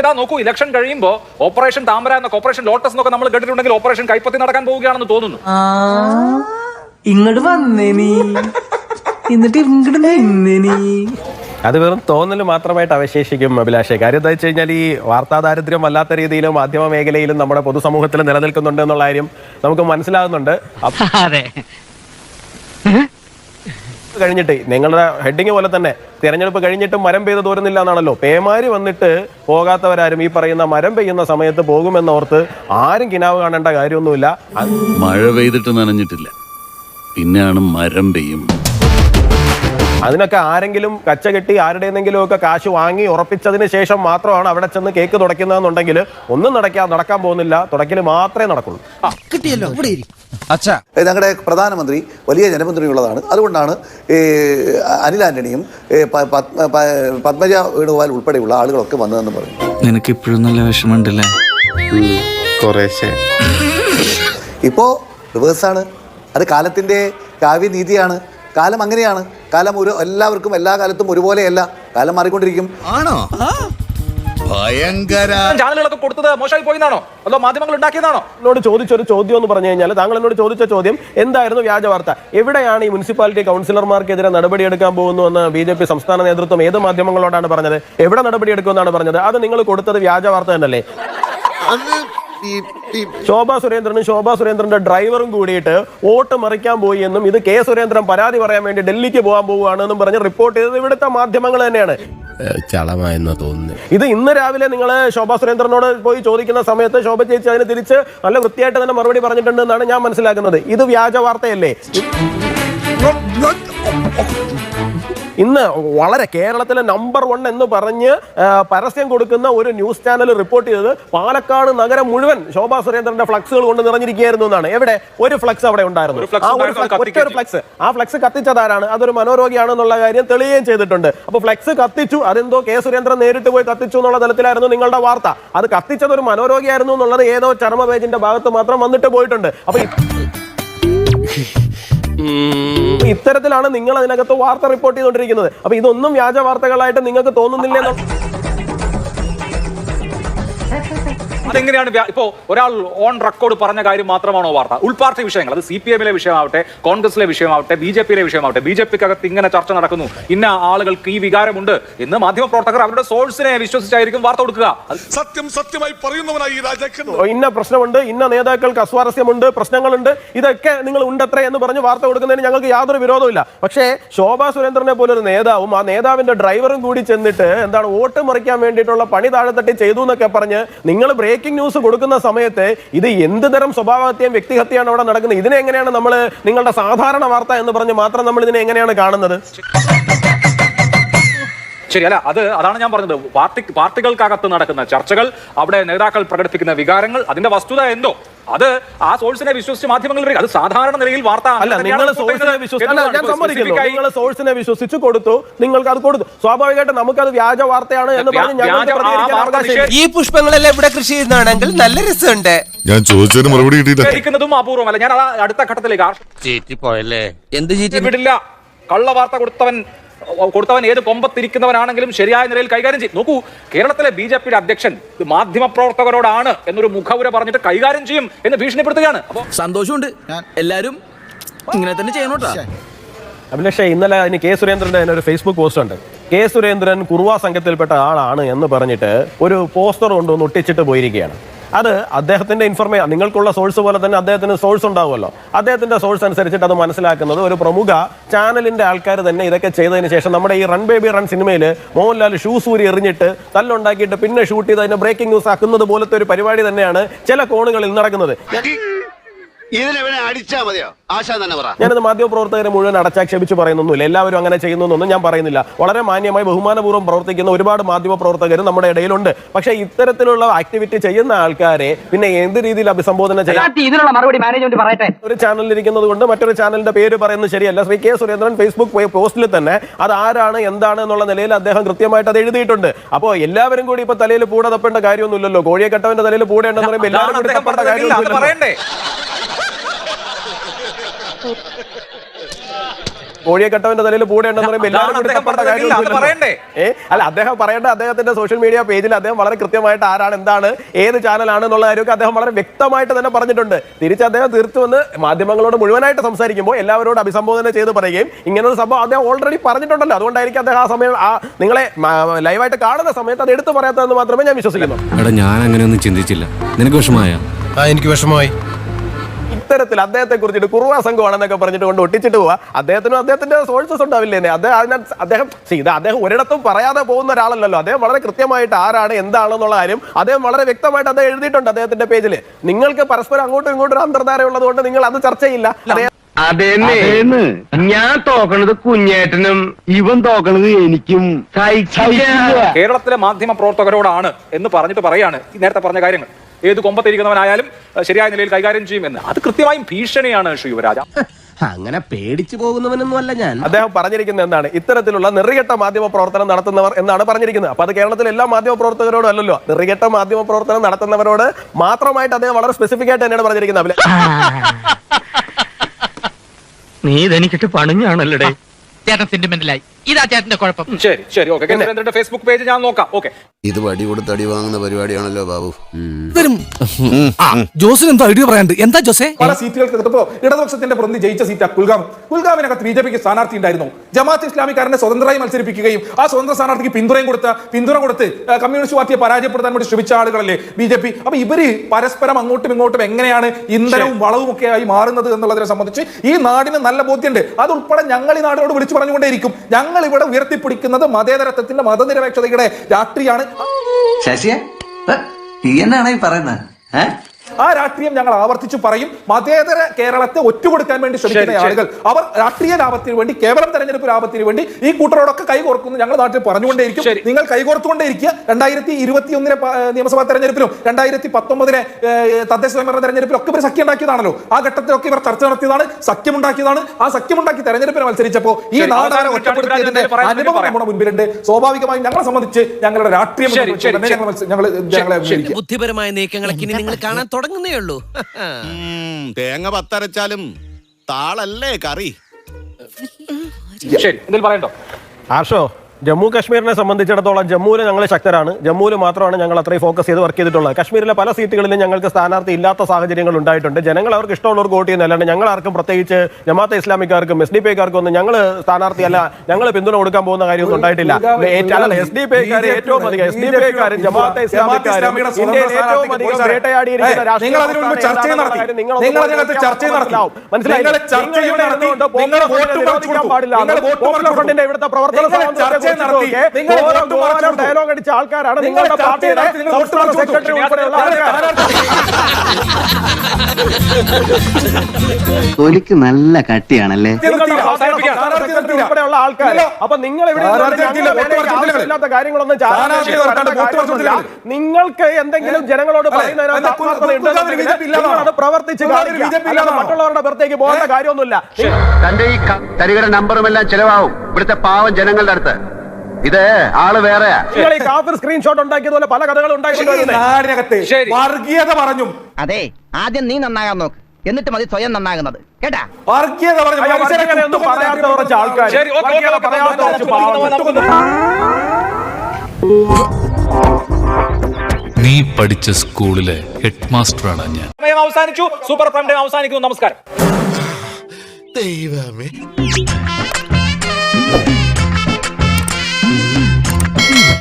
പക്ഷേ ഇതാ നോക്കൂ ഇലക്ഷൻ കഴിയുമ്പോൾ ഓപ്പറേഷൻ താമര എന്നൊക്കെ ഓപ്പറേഷൻ ലോട്ടസ് എന്നൊക്കെ നമ്മൾ കേട്ടിട്ടുണ്ടെങ്കിൽ ഓപ്പറേഷൻ കൈപ്പത്തി നടക്കാൻ പോവുകയാണെന്ന് തോന്നുന്നു. ഇങ്ങോട്ട് വന്നേ നീ. എന്നിട്ട് ഇങ്ങോട്ട് നിന്നേ നീ. അത് വെറും തോന്നൽ മാത്രമായിട്ട് അവശേഷിക്കും അഭിലാഷേ. കാര്യം എന്താ വെച്ച് കഴിഞ്ഞാൽ ഈ വാർത്താ ദാരിദ്ര്യം വല്ലാത്ത രീതിയിലും മാധ്യമ മേഖലയിലും നമ്മുടെ പൊതുസമൂഹത്തിൽ നിലനിൽക്കുന്നുണ്ട് എന്നുള്ള കാര്യം നമുക്ക് മനസ്സിലാകുന്നുണ്ട്. അപ്പ- അതെ. കഴിഞ്ഞിട്ട് നിങ്ങളുടെ ഹെഡിങ് പോലെ തന്നെ തിരഞ്ഞെടുപ്പ് കഴിഞ്ഞിട്ടും മരം പെയ്ത് തോരുന്നില്ല എന്നാണല്ലോ. പേമാരി വന്നിട്ട് പോകാത്തവരാരും ഈ പറയുന്ന മരം പെയ്യുന്ന സമയത്ത് പോകുമെന്നോർത്ത് ആരും കിനാവ് കാണേണ്ട കാര്യമൊന്നുമില്ല. അത് മഴ പെയ്തിട്ട് നനഞ്ഞിട്ടില്ല. പിന്നെയാണ് മരം പെയ്യും. അതിനൊക്കെ ആരെങ്കിലും കച്ച കെട്ടി ആരുടെയെങ്കിലും ഒക്കെ കാശ് വാങ്ങി ഉറപ്പിച്ചതിന് ശേഷം മാത്രമാണ് അവിടെ ചെന്ന് കേക്ക് തുടയ്ക്കുന്നതെന്നുണ്ടെങ്കിൽ ഒന്നും നടക്കാൻ നടക്കാൻ പോകുന്നില്ല. തുടക്കിൽ മാത്രമേ നടക്കുള്ളൂ. ഞങ്ങളുടെ പ്രധാനമന്ത്രി വലിയ ജനപിന്തുണയുള്ളതാണ് അതുകൊണ്ടാണ് ഈ അനിൽ ആന്റണിയും പത്മജ വേണുഗോപാൽ ഉൾപ്പെടെയുള്ള ആളുകളൊക്കെ വന്നതെന്ന് പറഞ്ഞു. നിനക്ക് ഇപ്പോഴും നല്ല വിഷമമുണ്ടല്ലേ? ഇപ്പോ ഇപ്പോൾ റിവേഴ്സാണ്. അത് കാലത്തിന്റെ കാവ്യനീതിയാണ് കാലം അങ്ങനെയാണ്. കാലം ഒരു എല്ലാവർക്കും എല്ലാ കാലത്തും ഒരുപോലെയല്ല. കാലം മാറിക്കൊണ്ടിരിക്കും. ആണോ? ഭയങ്കര ചാനലുകളൊക്കെ കൊടുത്തത് മോശമായി പോയിന്നാണോ? അതോ മാധ്യമങ്ങൾ ഉണ്ടാക്കിയതാണോ? എന്നോട് ചോദിച്ചൊരു ചോദ്യം എന്ന് പറഞ്ഞു കഴിഞ്ഞാൽ താങ്കൾ എന്നോട് ചോദിച്ച ചോദ്യം എന്തായിരുന്നു വ്യാജ വാർത്ത? എവിടെയാണ് ഈ മുനിസിപ്പാലിറ്റി കൗൺസിലർമാർക്കെതിരെ നടപടിയെടുക്കാൻ പോകുന്നു എന്ന് ബി ജെ പി സംസ്ഥാന നേതൃത്വം ഏത് മാധ്യമങ്ങളോടാണ് പറഞ്ഞത്? എവിടെ നടപടിയെടുക്കുമെന്നാണ് പറഞ്ഞത്? അത് നിങ്ങൾ കൊടുത്തത് വ്യാജ വാർത്ത തന്നെയല്ലേ? ശോഭാ സുരേന്ദ്രനും ശോഭാ സുരേന്ദ്രന്റെ ഡ്രൈവറും കൂടിയിട്ട് വോട്ട് മറിക്കാൻ പോയി എന്നും ഇത് കെ സുരേന്ദ്രൻ പരാതി പറയാൻ വേണ്ടി ഡൽഹിക്ക് പോകാൻ പോവുകയാണെന്നും പറഞ്ഞ് റിപ്പോർട്ട് ചെയ്തത് ഇവിടുത്തെ മാധ്യമങ്ങൾ തന്നെയാണ്. ചളമായെന്നാ തോന്നുന്നു ഇത് ഇന്ന് രാവിലെ നിങ്ങൾ ശോഭാ സുരേന്ദ്രനോട് പോയി ചോദിക്കുന്ന സമയത്ത് ശോഭ ചേച്ചി അതിന് തിരിച്ച് നല്ല വൃത്തിയായിട്ട് തന്നെ മറുപടി പറഞ്ഞിട്ടുണ്ട് എന്നാണ് ഞാൻ മനസ്സിലാക്കുന്നത് ഇത് വ്യാജ വാർത്തയല്ലേ ഇന്ന് വളരെ കേരളത്തിലെ നമ്പർ വൺ എന്ന് പറഞ്ഞ് പരസ്യം കൊടുക്കുന്ന ഒരു ന്യൂസ് ചാനൽ റിപ്പോർട്ട് ചെയ്തത് പാലക്കാട് നഗരം മുഴുവൻ ശോഭാ സുരേന്ദ്രന്റെ ഫ്ലക്സുകൾ കൊണ്ട് നിറഞ്ഞിരിക്കുകയായിരുന്നു എന്നാണ്. എവിടെ? ഒരു ഫ്ലക്സ് അവിടെ ഉണ്ടായിരുന്നു. ആ ഒരു ഫ്ലക്സ് ഒറ്റ ഒരു കത്തിക്കുകയും ഫ്ലക്സ് ആ ഫ്ലക്സ് കത്തിച്ചതാരാണ്? അതൊരു മനോരോഗിയാണെന്നുള്ള കാര്യം തെളിയുകയും ചെയ്തിട്ടുണ്ട്. അപ്പൊ ഫ്ലക്സ് കത്തിച്ചു. അതെന്തോ കെ സുരേന്ദ്രൻ നേരിട്ട് പോയി കത്തിച്ചു എന്നുള്ള തലത്തിലായിരുന്നു നിങ്ങളുടെ വാർത്ത. അത് കത്തിച്ചത് ഒരു മനോരോഗിയായിരുന്നു എന്നുള്ളത് ഏതോ ചർമ്മ പേജിന്റെ ഭാഗത്ത് മാത്രം വന്നിട്ട് പോയിട്ടുണ്ട്. അപ്പോൾ അപ്പൊ ഇത്തരത്തിലാണ് നിങ്ങൾ അതിനകത്ത് വാർത്ത റിപ്പോർട്ട് ചെയ്തുകൊണ്ടിരിക്കുന്നത്. അപ്പൊ ഇതൊന്നും വ്യാജ വാർത്തകളായിട്ട് നിങ്ങൾക്ക് തോന്നുന്നില്ലേ എന്ന് അതെങ്ങനെയാണ് ഇപ്പോ ഒരാൾ ഓൺ റെക്കോർഡ് പറഞ്ഞ കാര്യം മാത്രമാണോ വാർത്ത? ഉൾപാർട്ടി വിഷയങ്ങൾ അത് സി പി എമ്മിലെ വിഷയമാവട്ടെ കോൺഗ്രസിലെ വിഷയമാവട്ടെ ബി ജെ പിയിലെ വിഷയമാവട്ടെ ബി ജെ പിക്കകത്ത് ഇങ്ങനെ ചർച്ച നടക്കുന്നു. ഇന്ന ആളുകൾക്ക് ഈ വികാരമുണ്ട് എന്ന് മാധ്യമപ്രവർത്തകർ അവരുടെ സോഴ്സിനെ വിശ്വസിച്ചായിരിക്കും വാർത്ത കൊടുക്കുക. അത് സത്യം സത്യമായി പറയുന്നവനായി ഇന്ന പ്രശ്നമുണ്ട് ഇന്ന നേതാക്കൾക്ക് അസ്വാരസ്യമുണ്ട് പ്രശ്നങ്ങളുണ്ട് ഇതൊക്കെ നിങ്ങൾ ഉണ്ടത്രേ എന്ന് പറഞ്ഞ് വാർത്ത കൊടുക്കുന്നതിന് ഞങ്ങൾക്ക് യാതൊരു വിരോധമില്ല പക്ഷേ ശോഭാ സുരേന്ദ്രനെ പോലൊരു ഒരു നേതാവും ആ നേതാവിന്റെ ഡ്രൈവറും കൂടി ചെന്നിട്ട് എന്താണ് വോട്ട് മറിക്കാൻ വേണ്ടിയിട്ടുള്ള പണി താഴെത്തട്ടി ചെയ്തു എന്നൊക്കെ പറഞ്ഞ് നിങ്ങൾ ബ്രേക്കിംഗ് ന്യൂസ് കൊടുക്കുന്ന സമയത്ത് ഇത് എന്ത് തരം സ്വഭാവത്തെയും വ്യക്തിഹത്യയാണ് അവിടെ നടക്കുന്നത്? ഇതിനെ എങ്ങനെയാണ് നമ്മൾ നിങ്ങളുടെ സാധാരണ വാർത്ത എന്ന് പറഞ്ഞ് മാത്രം നമ്മൾ ഇതിനെ എങ്ങനെയാണ് കാണുന്നത്? ശരി അല്ല അത് അതാണ് ഞാൻ പറഞ്ഞത്. പാർട്ടി പാർട്ടികൾക്കകത്ത് നടക്കുന്ന ചർച്ചകൾ അവിടെ നേതാക്കൾ പ്രകടിപ്പിക്കുന്ന വികാരങ്ങൾ അതിന്റെ വസ്തുത എന്തോ? അത് ആ സോഴ്സിനെ വിശ്വസിച്ച് മാധ്യമങ്ങൾ അത് സാധാരണ നിലയിൽ വാർത്ത അല്ല നിങ്ങൾ സോഴ്സിനെ വിശ്വസിച്ചു നിങ്ങൾ സോഴ്സിനെ കൊടുത്തു നിങ്ങൾക്ക് അത് കൊടുത്തു. സ്വാഭാവികമായിട്ട് അത് വ്യാജ വാർത്തയാണ് എന്ന് പറഞ്ഞ് ഈ പുഷ്പങ്ങളെല്ലാം ഇവിടെ കൃഷി ചെയ്യുന്നതാണെങ്കിൽ നല്ല രസമുണ്ട്. ഞാൻ ചോദിച്ചതിന് മറുപടി അപൂർവം അപൂർവമല്ല. ഞാൻ അടുത്ത ഘട്ടത്തിലേക്ക് എന്ത് ചീറ്റി വിടില്ല. കള്ള വാർത്ത കൊടുത്തവൻ കൊടുത്തവൻ ഏത് കൊമ്പത്തിരിക്കുന്നവനാണെങ്കിലും ശരിയായ നിലയിൽ കൈകാര്യം ചെയ്യും. നോക്കൂ കേരളത്തിലെ ബി ജെ പിയുടെ അധ്യക്ഷൻ മാധ്യമപ്രവർത്തകരോടാണ് എന്നൊരു മുഖവുര പറഞ്ഞിട്ട് കൈകാര്യം ചെയ്യും എന്ന് ഭീഷണിപ്പെടുത്തുകയാണ്. അപ്പോൾ സന്തോഷമുണ്ട്. എല്ലാവരും ഇങ്ങനെ തന്നെ ചെയ്യണോട്ടാ അഭിലാഷേ ഇന്നലെ അതിന് കെ സുരേന്ദ്രന്റെ തന്നെ ഒരു ഫേസ്ബുക്ക് പോസ്റ്റ് ഉണ്ട്. കെ സുരേന്ദ്രൻ കുറുവാ സംഘത്തിൽപ്പെട്ട ആളാണ് എന്ന് പറഞ്ഞിട്ട് ഒരു പോസ്റ്റർ കൊണ്ടുവന്ന് ഒട്ടിച്ചിട്ട് പോയിരിക്കുകയാണ്. അത് അദ്ദേഹത്തിന്റെ ഇൻഫർമേഷൻ നിങ്ങൾക്കുള്ള സോഴ്സ് പോലെ തന്നെ അദ്ദേഹത്തിന് സോഴ്സ് ഉണ്ടാവുമല്ലോ. അദ്ദേഹത്തിന്റെ സോഴ്സ് അനുസരിച്ചിട്ട് അത് മനസ്സിലാക്കുന്നത് ഒരു പ്രമുഖ ചാനലിന്റെ ആൾക്കാർ തന്നെ ഇതൊക്കെ ചെയ്തതിന് ശേഷം നമ്മുടെ ഈ റൺ ബേബി റൺ സിനിമയിൽ മോഹൻലാൽ ഷൂ സൂരി എറിഞ്ഞിട്ട് തല്ലുണ്ടാക്കിയിട്ട് പിന്നെ ഷൂട്ട് ചെയ്ത് അതിനെ ബ്രേക്കിംഗ് ന്യൂസ് ആക്കുന്നത് പോലത്തെ ഒരു പരിപാടി തന്നെയാണ് ചില കോണുകളിൽ നടക്കുന്നത്. ഇതിനെവനെ അടിച്ചാ മതിയോ? ആശാൻ തന്നെ പറ. ഞാനത് മാധ്യമപ്രവർത്തകരെ മുഴുവൻ അടച്ചാക്ഷേപിച്ച് പറയുന്നൊന്നുമില്ല. എല്ലാവരും അങ്ങനെ ചെയ്യുന്നൊന്നും ഞാൻ പറയുന്നില്ല. വളരെ മാന്യമായി ബഹുമാനപൂർവം പ്രവർത്തിക്കുന്ന ഒരുപാട് മാധ്യമപ്രവർത്തകരും നമ്മുടെ ഇടയിലുണ്ട്. പക്ഷേ ഇത്തരത്തിലുള്ള ആക്ടിവിറ്റി ചെയ്യുന്ന ആൾക്കാരെ പിന്നെ എന്ത് രീതിയിൽ അഭിസംബോധന ചെയ്യാം? ഇതിനുള്ള മറുപടി മാനേജ്മെന്റ് പറയട്ടെ. ഒരു ചാനലിൽ ഇരിക്കുന്നത് കൊണ്ട് മറ്റൊരു ചാനലിന്റെ പേര് പറയുന്നത് ശരിയല്ല. ശ്രീ കെ സുരേന്ദ്രൻ ഫേസ്ബുക്ക് പോസ്റ്റിൽ തന്നെ അത് ആരാണ് എന്താണ് എന്നുള്ള നിലയിൽ അദ്ദേഹം കൃത്യമായിട്ട് അത് എഴുതിയിട്ടുണ്ട്. അപ്പോൾ എല്ലാവരും കൂടി ഇപ്പൊ തലയിൽ പൂട തപ്പേണ്ട കാര്യമൊന്നുമില്ലല്ലോ. കോഴിയെ കെട്ടവന്റെ തലയിൽ പൂടേണ്ടെന്ന് പറയുമ്പോൾ എല്ലാവരും കൂടി തപ്പേണ്ട കാര്യമില്ല പറയണ്ടേ? കോഴിയെ കെട്ടവന്റെ തലയിൽ പൂടയുണ്ടെന്ന് പറയുമ്പോൾ എല്ലാവരും. അല്ല അദ്ദേഹം പറയേണ്ട അദ്ദേഹത്തിന്റെ സോഷ്യൽ മീഡിയ പേജിൽ അദ്ദേഹം വളരെ കൃത്യമായിട്ട് ആരാണ് എന്താണ് ഏത് ചാനലാണ് എന്നുള്ള കാര്യമൊക്കെ അദ്ദേഹം വളരെ വ്യക്തമായിട്ട് തന്നെ പറഞ്ഞിട്ടുണ്ട്. തിരിച്ച് അദ്ദേഹം തീർത്തു വന്ന് മാധ്യമങ്ങളോട് മുഴുവനായിട്ട് സംസാരിക്കുമ്പോൾ എല്ലാവരോട് അഭിസംബോധന ചെയ്ത് പറയുകയും ഇങ്ങനൊരു ഒരു സംഭവം അദ്ദേഹം ഓൾറെഡി പറഞ്ഞിട്ടുണ്ടല്ലോ. അതുകൊണ്ടായിരിക്കും അദ്ദേഹം ആ സമയം ആ നിങ്ങളെ ലൈവായിട്ട് കാണുന്ന സമയത്ത് അത് എടുത്തു പറയാത്തതെന്ന് മാത്രമേ ഞാൻ വിശ്വസിക്കുന്നു. ഞാൻ അങ്ങനെയൊന്നും ചിന്തിച്ചില്ല. നിനക്ക് വിഷമായ ആ എനിക്ക് വിഷമമായി. ഇത്തരത്തിൽ അദ്ദേഹത്തെ കുറിച്ചിട്ട് കുറുവ സംഘമാണെന്നൊക്കെ പറഞ്ഞിട്ട് കൊണ്ട് ഒട്ടിച്ചിട്ട് പോവാ. അദ്ദേഹത്തിനും അദ്ദേഹത്തിന്റെ സോഴ്സസ് ഉണ്ടാവില്ലേ അദ്ദേഹം അതിനകത്ത് അദ്ദേഹം ഇത് അദ്ദേഹം ഒരിടത്തും പറയാതെ പോകുന്ന ഒരാളല്ലല്ലോ. അദ്ദേഹം വളരെ കൃത്യമായിട്ട് ആരാണ് എന്താണെന്നുള്ള കാര്യം അദ്ദേഹം വളരെ വ്യക്തമായിട്ട് അദ്ദേഹം എഴുതിയിട്ടുണ്ട് അദ്ദേഹത്തിന്റെ പേജിൽ നിങ്ങൾക്ക് പരസ്പരം അങ്ങോട്ടും ഇങ്ങോട്ടും അന്തർധാര ഉള്ളതുകൊണ്ട് നിങ്ങൾ അത് ചർച്ച ചെയ്യില്ല. അതെന്ന്. ഞാൻ തോക്കണത് കുഞ്ഞേട്ടനും ഇവൻ തോക്കണത് എനിക്കും. കേരളത്തിലെ മാധ്യമ പ്രവർത്തകരോടാണ് എന്ന് പറഞ്ഞിട്ട് പറയാണ് നേരത്തെ പറഞ്ഞ കാര്യങ്ങൾ. ഏത് കൊമ്പത്തിരിക്കുന്നവനായാലും ശരിയായ നിലയിൽ കൈകാര്യം ചെയ്യും എന്ന്. അത് കൃത്യമായും ഭീഷണിയാണ് ശ്രീ യുവരാജ. അങ്ങനെ പേടിച്ചു പോകുന്നവനൊന്നും അല്ല ഞാൻ. അദ്ദേഹം പറഞ്ഞിരിക്കുന്നത് എന്താണ്? ഇത്തരത്തിലുള്ള നിറികെട്ട മാധ്യമ പ്രവർത്തനം നടത്തുന്നവർ എന്നാണ് പറഞ്ഞിരിക്കുന്നത്. അപ്പൊ അത് കേരളത്തിലെ എല്ലാ മാധ്യമ പ്രവർത്തകരോടും അല്ലല്ലോ. നിറികെട്ട മാധ്യമ പ്രവർത്തനം നടത്തുന്നവരോട് മാത്രമായിട്ട് അദ്ദേഹം വളരെ സ്പെസിഫിക് ആയിട്ട് തന്നെയാണ് പറഞ്ഞിരിക്കുന്നത്. നീ ഇതെനിക്കിട്ട് പണിഞ്ഞാണല്ലേ ചേട്ടൻ സെന്റിമെന്റലായി ഇതാ ചേട്ടന്റെ കുഴപ്പം. ശരി ശരി ഓക്കെ. കേന്ദ്രന്റെ ഫേസ്ബുക്ക് പേജ് ഞാൻ നോക്കാം. ഓക്കെ. ഇത് വടി കൊടുത്ത് അടി വാങ്ങുന്ന പരിപാടിയാണല്ലോ ബാബു. വരും ജോസിന് എന്താ ഐഡിയ പറയാണ്ട് എന്താ ജോസേ? പല സീറ്റുകൾക്ക് ഇപ്പോ ഇടതുപക്ഷത്തിന്റെ പ്രതിനിധി ജയിച്ച സീറ്റാ കുൽഗാം. കുൽഗാമിനകത്ത് ബി ജെ പിക്ക് സ്ഥാനാർത്ഥി ഉണ്ടായിരുന്നു. ജമാഅത്ത് ഇസ്ലാമിക്കാരനെ സ്വതന്ത്രമായി മത്സരിപ്പിക്കുകയും ആ സ്വതന്ത്ര സ്ഥാനാർത്ഥിക്ക് പിന്തുണയും കൊടുത്ത പിന്തുണ കൊടുത്ത് കമ്മ്യൂണിസ്റ്റ് പാർട്ടിയെ പരാജയപ്പെടുത്താൻ വേണ്ടി ശ്രമിച്ച ആളുകളല്ലേ ബി ജെ പി? അപ്പൊ ഇവർ പരസ്പരം അങ്ങോട്ടും ഇങ്ങോട്ടും എങ്ങനെയാണ് ഇന്ധനവും വളവും ഒക്കെ ആയി മാറുന്നത് എന്നുള്ളതിനെ സംബന്ധിച്ച് ഈ നാടിന് നല്ല ബോധ്യമുണ്ട്. അതുൾപ്പെടെ ഞങ്ങൾ ഈ നാടിനോട് വിളിച്ചു പറഞ്ഞുകൊണ്ടേയിരിക്കും. ഞങ്ങൾ ഇവിടെ ഉയർത്തിപ്പിടിക്കുന്നത് മതേതരത്വത്തിന്റെ മതനിരപേക്ഷതയുടെ രാഷ്ട്രീയമാണ് ശശിയെ? നീ എന്നാണ് പറയുന്നത്? ഏഹ് ആ രാഷ്ട്രീയം ഞങ്ങൾ ആവർത്തിച്ചു പറയും. മതേതര കേരളത്തെ ഒറ്റുകൊടുക്കാൻ വേണ്ടി ശ്രമിക്കുന്ന ശരി, ശരി. ആളുകൾ. അവർ രാഷ്ട്രീയ ലാഭത്തിന് വേണ്ടി കേവലം തെരഞ്ഞെടുപ്പ് ലാഭത്തിന് വേണ്ടി ഈ കൂട്ടരോടൊക്കെ കൈകോർക്കുന്നു. ഞങ്ങൾ നാട്ടിൽ പറഞ്ഞുകൊണ്ടേയിരിക്കും. നിങ്ങൾ കൈകോർത്തുകൊണ്ടേയിരിക്കുക. രണ്ടായിരത്തി ഇരുപത്തി ഒന്നിലെ നിയമസഭാ തെരഞ്ഞെടുപ്പിലും രണ്ടായിരത്തി പത്തൊമ്പതിലെ തദ്ദേശ സ്വയംഭരണ തെരഞ്ഞെടുപ്പിലും ഒക്കെ ഇവർ സഖ്യം ഉണ്ടാക്കിയതാണല്ലോ. ആ ഘട്ടത്തിലൊക്കെ ഇവർ ചർച്ച നടത്തിയതാണ് സഖ്യമുണ്ടാക്കിയതാണ്. ആ സഖ്യമുണ്ടാക്കി തെരഞ്ഞെടുപ്പിന് മത്സരിച്ചപ്പോൾ ഈ നാടാര ഒറ്റപ്പെടുത്തിയതിന്റെ അനുഭവം. നമ്മുടെ മുൻപിലുണ്ട്. സ്വാഭാവികമായും ഞങ്ങളെ സംബന്ധിച്ച് ഞങ്ങളുടെ രാഷ്ട്രീയം ഞങ്ങൾ. ബുദ്ധിപരമായ നീക്കങ്ങളൊക്കെ ഇനി നിങ്ങൾ കാണാൻ തുടങ്ങുന്നേ ഉള്ളൂ. തേങ്ങ പത്തരച്ചാലും താളല്ലേ കറി. ശരി എന്തെങ്കിലും പറയണ്ടോ? ആർഷോ ജമ്മു കാശ്മീരിനെ സംബന്ധിച്ചിടത്തോളം ജമ്മുവിൽ ഞങ്ങൾ ശക്തരാണ്. ജമ്മുവിൽ മാത്രമാണ് ഞങ്ങൾ അത്രയും ഫോക്കസ് ചെയ്ത് വർക്ക് ചെയ്തിട്ടുള്ളത്. കാശ്മീരിലെ പല സീറ്റുകളിലും ഞങ്ങൾക്ക് സ്ഥാനാർത്ഥി ഇല്ലാത്ത സാഹചര്യങ്ങൾ ഉണ്ടായിട്ടുണ്ട്. ജനങ്ങൾ അവർക്ക് ഇഷ്ടമുള്ളവർ വോട്ട് ചെയ്യുന്ന അല്ലാണ്ട് ഞങ്ങൾ ആർക്കും പ്രത്യേകിച്ച് ജമാഅത്തെ ഇസ്ലാമിക്കാർക്കും എസ് ഡി പി കാർക്കും ഒന്നും ഞങ്ങൾ സ്ഥാനാർത്ഥി അല്ല ഞങ്ങൾ പിന്തുണ കൊടുക്കാൻ പോകുന്ന കാര്യമൊന്നും ഉണ്ടായിട്ടില്ല. എസ് ഡി പി ഇവിടുത്തെ ഏറ്റവും അധികം എസ് ഡി പി ജമാഅത്തെ ഇസ്ലാമിക്കാരും ഇന്ത്യയിൽ ഏറ്റവും അധികം വേട്ടയാടിയിരിക്കുന്ന രാഷ്ട്രീയ പാടില്ല ഇവിടുത്തെ പ്രവർത്തന ഡയലോഗ് അടിച്ച ആൾക്കാരാണ് നിങ്ങൾ നിങ്ങളുടെ പാർട്ടിയുടെ സംസ്ഥാന സെക്രട്ടറി ഉൾപ്പെടെയുള്ള തൊലിക്ക് നല്ല കട്ടിയാണല്ലേ? ഉൾപ്പെടെയുള്ള ആൾക്കാർ അപ്പൊ നിങ്ങൾ ഇവിടെ ആവശ്യമില്ലാത്ത കാര്യങ്ങളൊന്നും. നിങ്ങൾക്ക് എന്തെങ്കിലും ജനങ്ങളോട് അല്ലെ, ആത്മാർത്ഥത കുൽ- ഉണ്ടെന്നുണ്ടെങ്കിൽ കുൽഗാമിന് ബി ജെ പി പ്രവർത്തിച്ച്? മറ്റുള്ളവരുടെ പുറത്തേക്ക് പോകേണ്ട കാര്യമൊന്നുമില്ല. തന്റെ ഈ തരികട നമ്പറും എല്ലാം ചെലവാകും. ഇവിടുത്തെ പാവം ജനങ്ങളുടെ അടുത്ത്. ഇത് ആൾ വേറെ. നിങ്ങൾ ഈ കാഫിർ സ്ക്രീൻഷോട്ട് ഉണ്ടാക്കിയതുപോലെ പല കഥകളും നാടിനകത്ത് ശരി. വർഗീയത പറഞ്ഞു. അതെ ആദ്യം നീ നന്നാകാൻ നോക്ക്. എന്നിട്ട് മതി സ്വയം നന്നാകുന്നത്. കേട്ടാ? വർഗീയത പറഞ്ഞു. പറയാത്ത കുറച്ച് ആൾക്കാർ. ശരി, ഓക്കേ, ഓക്കേ, വർഗീയത ഓക്കേ, പറയാത്ത കുറച്ച് പാവങ്ങൾ. നീ പഠിച്ച സ്കൂളിലെ ഹെഡ് മാസ്റ്ററാണ് ഞാൻ. സമയം അവസാനിച്ചു. സൂപ്പർ പ്രൈം ടൈം അവസാനിക്കുന്നു. നമസ്കാരം. ദൈവമേ.